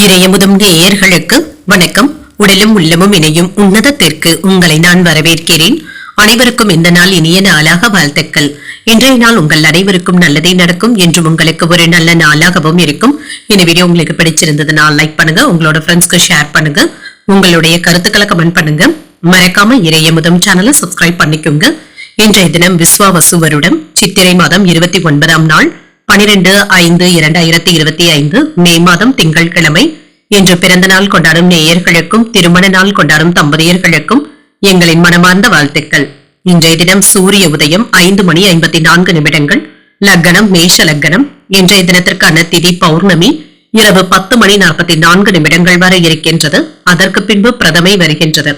இறையமுதும் நேயர்களுக்கு வணக்கம். உடலும் உள்ளமும் இணையும் உன்னதத்திற்கு உங்களை நான் வரவேற்கிறேன். அனைவருக்கும் இந்த நாள் இனிய நாளாக வாழ்த்துக்கள். இன்றைய நாள் உங்கள் அனைவருக்கும் நல்லதே நடக்கும் என்று உங்களுக்கு ஒரு நல்ல நாளாகவும் இருக்கும். இந்த வீடியோ உங்களுக்கு பிடிச்சிருந்ததுன்னா லைக் பண்ணுங்க உங்களோட ஃப்ரெண்ட்ஸ்க்கு ஷேர் பண்ணுங்க உங்களுடைய கருத்துக்களை கமெண்ட் பண்ணுங்க. மறக்காம இறையமுதம் சேனலை சப்ஸ்கிரைப் பண்ணிக்கோங்க. இன்றைய தினம் விஸ்வாவசு வருடம் சித்திரை மாதம் இருபத்தி ஒன்பதாம் நாள். பனிரெண்டு ஐந்து இரண்டாயிரத்தி இருபத்தி ஐந்து மே மாதம் திங்கட்கிழமை இன்று பிறந்த நாள் கொண்டாடும் நேயர்களுக்கும் திருமண நாள் கொண்டாடும் தம்பதியர்களுக்கும் எங்களின் மனமார்ந்த வாழ்த்துக்கள். இன்றைய தினம் சூரிய உதயம் ஐந்து மணி ஐம்பத்தி நான்கு நிமிடங்கள். லக்னம் மேஷ லக்னம் இன்றைய தினத்திற்கான திதி பௌர்ணமி இரவு பத்து மணி நாற்பத்தி நான்கு நிமிடங்கள் வரை இருக்கின்றது. அதற்கு பின்பு பிரதமை வருகின்றது.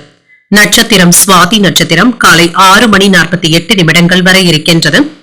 நட்சத்திரம் சுவாதி நட்சத்திரம் காலை ஆறு மணி நாற்பத்தி எட்டு நிமிடங்கள் வரை இருக்கின்றது.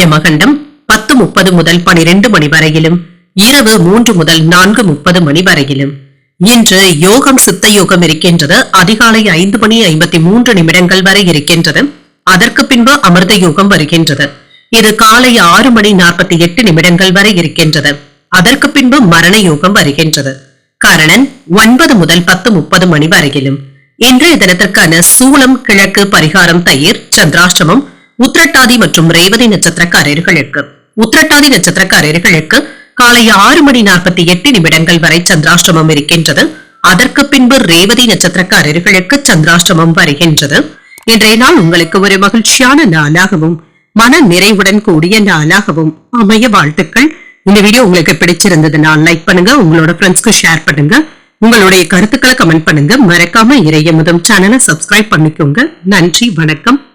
யமகண்டம் பத்து முப்பது முதல் பனிரெண்டு மணி வரையிலும் இரவு மூன்று முதல் நான்கு முப்பது மணி வரையிலும். இன்று யோகம் சித்த யோகம் இருக்கின்றது. அதிகாலை ஐந்து மணி ஐம்பத்தி மூன்று நிமிடங்கள் வரை இருக்கின்றது. அதற்கு பின்பு அமிர்த யோகம் வருகின்றது. இது காலை ஆறு மணி நாற்பத்தி எட்டு நிமிடங்கள் வரை இருக்கின்றது. அதற்கு பின்பு மரண யோகம் வருகின்றது. கரணன் ஒன்பது முதல் பத்து முப்பது மணி வரையிலும். இன்றைய தினத்திற்கான சூளம் கிழக்கு பரிகாரம் தயிர் சந்திராஷ்டமம் உத்திரட்டாதி மற்றும் ரேவதி நட்சத்திரக்காரர்களுக்கு. உத்திரட்டாதி நட்சத்திரக்காரர்களுக்கு காலை ஆறு மணி நாற்பத்தி எட்டு நிமிடங்கள் வரை சந்திராஷ்டமம் இருக்கின்றது. அதற்கு பின்பு ரேவதி நட்சத்திரக்காரர்களுக்கு சந்திராஷ்டமம் வருகின்றது. இன்றைய நாள் உங்களுக்கு ஒரு மகிழ்ச்சியான நாளாகவும் மன நிறைவுடன் கூடிய நாளாகவும் அமைய வாழ்த்துக்கள். இந்த வீடியோ உங்களுக்கு பிடிச்சிருந்ததுன்னா லைக் பண்ணுங்க உங்களோட ஃப்ரெண்ட்ஸ்க்கு ஷேர் பண்ணுங்க. உங்களுடைய கருத்துக்களை கமெண்ட் பண்ணுங்க. மறக்காம இறைய முதம் சேனலை சப்ஸ்கிரைப் பண்ணிக்கோங்க. நன்றி வணக்கம்.